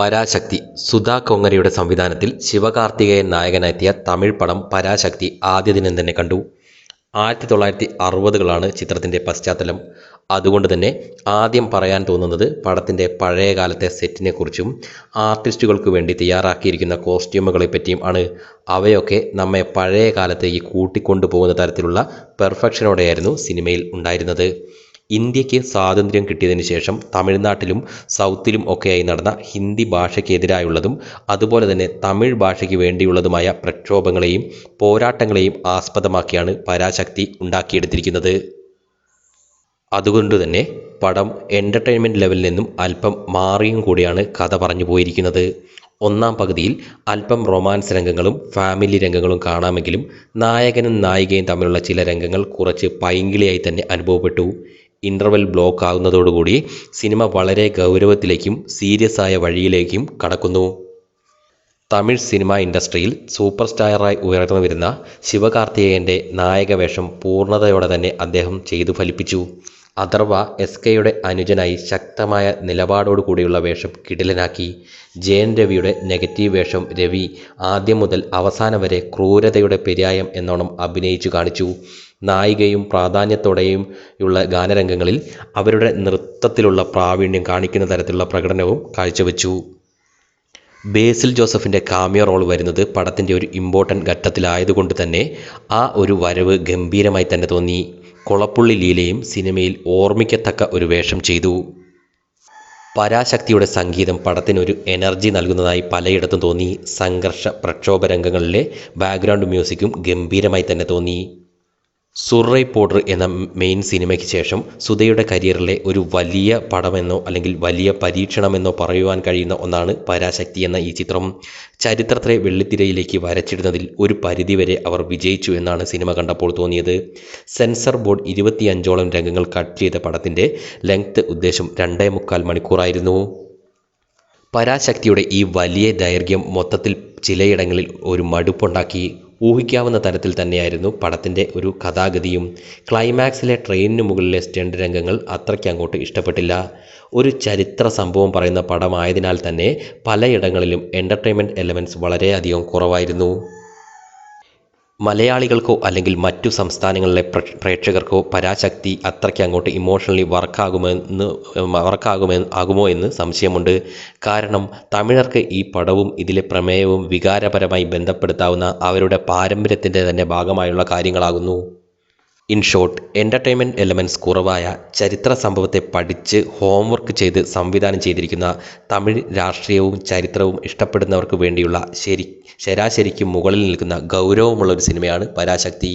പരാശക്തി. സുധാ കൊങ്ങരയുടെ സംവിധാനത്തിൽ ശിവകാർത്തികേയൻ നായകനെത്തിയ തമിഴ് പടം പരാശക്തി ആദ്യ ദിനം തന്നെ കണ്ടു. ആയിരത്തി തൊള്ളായിരത്തി അറുപതുകളാണ് ചിത്രത്തിന്റെ പശ്ചാത്തലം. അതുകൊണ്ട് തന്നെ ആദ്യം പറയാൻ തോന്നുന്നത് പടത്തിന്റെ പഴയകാലത്തെ സെറ്റിനെക്കുറിച്ചും ആർട്ടിസ്റ്റുകൾക്ക് വേണ്ടി തയ്യാറാക്കിയിരിക്കുന്ന കോസ്റ്റ്യൂമുകളെ പറ്റിയും ആണ്. അവയൊക്കെ നമ്മെ പഴയ കാലത്തേക്ക് കൂട്ടിക്കൊണ്ടുപോകുന്ന തരത്തിലുള്ള പെർഫെക്ഷനോടെയായിരുന്നു സിനിമയിൽ ഉണ്ടായിരുന്നത്. ഇന്ത്യയ്ക്ക് സ്വാതന്ത്ര്യം കിട്ടിയതിന് ശേഷം തമിഴ്നാട്ടിലും സൗത്തിലും ഒക്കെയായി നടന്ന ഹിന്ദി ഭാഷയ്ക്കെതിരായുള്ളതും അതുപോലെ തന്നെ തമിഴ് ഭാഷയ്ക്ക് വേണ്ടിയുള്ളതുമായ പ്രക്ഷോഭങ്ങളെയും പോരാട്ടങ്ങളെയും ആസ്പദമാക്കിയാണ് പരാശക്തി ഉണ്ടാക്കിയെടുത്തിരിക്കുന്നത്. അതുകൊണ്ട് തന്നെ പടം എന്റർടൈൻമെന്റ് ലെവലിൽ നിന്നും അല്പം മാറിയും കൂടിയാണ് കഥ പറഞ്ഞു പോയിരിക്കുന്നത്. ഒന്നാം പകുതിയിൽ അല്പം റൊമാൻസ് രംഗങ്ങളും ഫാമിലി രംഗങ്ങളും കാണാമെങ്കിലും നായകനും നായികയും തമ്മിലുള്ള ചില രംഗങ്ങൾ കുറച്ച് പൈങ്കിളിയായി തന്നെ അനുഭവപ്പെട്ടു. ഇന്റർവെൽ ബ്ലോക്ക് ആകുന്നതോടുകൂടി സിനിമ വളരെ ഗൗരവത്തിലേക്കും സീരിയസ് ആയ വഴിയിലേക്കും കടക്കുന്നു. തമിഴ് സിനിമാ ഇൻഡസ്ട്രിയിൽ സൂപ്പർ സ്റ്റാറായി ഉയർന്നു വരുന്ന ശിവകാർത്തികേയന്റെ നായകവേഷം പൂർണതയോടെ തന്നെ അദ്ദേഹം ചെയ്തു ഫലിപ്പിച്ചു. അഥർവ എസ് കെയുടെ അനുജനായി ശക്തമായ നിലപാടോടു കൂടിയുള്ള വേഷം കിടിലനാക്കി. ജയൻ രവിയുടെ നെഗറ്റീവ് വേഷം രവി ആദ്യം മുതൽ അവസാനം വരെ ക്രൂരതയുടെ പര്യായം എന്നോണം അഭിനയിച്ചു കാണിച്ചു. നായികയും പ്രാധാന്യത്തോടെയും ഉള്ള ഗാനരംഗങ്ങളിൽ അവരുടെ നൃത്തത്തിലുള്ള പ്രാവീണ്യം കാണിക്കുന്ന തരത്തിലുള്ള പ്രകടനവും കാഴ്ചവെച്ചു. ബേസിൽ ജോസഫിന്റെ കാമിയോ റോൾ വരുന്നത് പടത്തിന്റെ ഒരു ഇമ്പോർട്ടന്റ് ഘട്ടത്തിലായതുകൊണ്ട് തന്നെ ആ ഒരു വരവ് ഗംഭീരമായി തന്നെ തോന്നി. കൊളപ്പുള്ളി ലീലയും സിനിമയിൽ ഓർമ്മിക്കത്തക്ക ഒരു വേഷം ചെയ്തു. പരാശക്തിയുടെ സംഗീതം പടത്തിനൊരു എനർജി നൽകുന്നതായി പലയിടത്തും തോന്നി. സംഘർഷ പ്രക്ഷോഭ രംഗങ്ങളിലെ ബാക്ക്ഗ്രൗണ്ട് മ്യൂസിക്കും ഗംഭീരമായി തന്നെ തോന്നി. സുറൈ പോഡർ എന്ന മെയിൻ സിനിമയ്ക്ക് ശേഷം സുധയുടെ കരിയറിലെ ഒരു വലിയ പടമെന്നോ അല്ലെങ്കിൽ വലിയ പരീക്ഷണമെന്നോ പറയുവാൻ കഴിയുന്ന ഒന്നാണ് പരാശക്തി എന്ന ഈ ചിത്രം. ചരിത്രത്തെ വെള്ളിത്തിരയിലേക്ക് വരച്ചിടുന്നതിൽ ഒരു പരിധിവരെ അവർ വിജയിച്ചു എന്നാണ് സിനിമ കണ്ടപ്പോൾ തോന്നിയത്. സെൻസർ ബോർഡ് ഇരുപത്തിയഞ്ചോളം രംഗങ്ങൾ കട്ട് ചെയ്ത പടത്തിന്റെ ലെങ്ത് ഉദ്ദേശം രണ്ടേ മുക്കാൽ മണിക്കൂറായിരുന്നു. പരാശക്തിയുടെ ഈ വലിയ ദൈർഘ്യം മൊത്തത്തിൽ ചിലയിടങ്ങളിൽ ഒരു മടുപ്പുണ്ടാക്കി ഊഹിക്കാവുന്ന തരത്തിൽ തന്നെയായിരുന്നു പടത്തിന്റെ ഒരു കഥാഗതിയും. ക്ലൈമാക്സിലെ ട്രെയിനിന് മുകളിലെ സ്റ്റണ്ട് രംഗങ്ങൾ അത്രയ്ക്ക് അങ്ങോട്ട് ഇഷ്ടപ്പെട്ടില്ല. ഒരു ചരിത്ര സംഭവം പറയുന്ന പടമായതിനാൽ തന്നെ പലയിടങ്ങളിലും എന്റർടൈൻമെന്റ് എലമെന്റ്സ് വളരെയധികം കുറവായിരുന്നു. മലയാളികൾക്കോ അല്ലെങ്കിൽ മറ്റു സംസ്ഥാനങ്ങളിലെ പ്രേക്ഷകർക്കോ പരാശക്തി അത്രയ്ക്ക് അങ്ങോട്ട് ഇമോഷണലി വർക്കാകുമെന്ന് വർക്കാകുമെ ആകുമോ എന്ന് സംശയമുണ്ട്. കാരണം തമിഴർക്ക് ഈ പടവും ഇതിലെ പ്രമേയവും വികാരപരമായി ബന്ധപ്പെടുത്താവുന്ന അവരുടെ പാരമ്പര്യത്തിന്റെ തന്നെ ഭാഗമായുള്ള കാര്യങ്ങളാകുന്നു. ഇൻ ഷോർട്ട് എന്റർടൈൻമെന്റ് എലമെന്റ്സ് കുറവായ ചരിത്ര സംഭവത്തെ പഠിച്ച് ഹോംവർക്ക് ചെയ്ത് സംവിധാനം ചെയ്തിരിക്കുന്ന തമിഴ് രാഷ്ട്രീയവും ചരിത്രവും ഇഷ്ടപ്പെടുന്നവർക്ക് വേണ്ടിയുള്ള ശരി ശരാശരിക്ക് മുകളിൽ നിൽക്കുന്ന ഗൗരവമുള്ള ഒരു സിനിമയാണ് പരാശക്തി.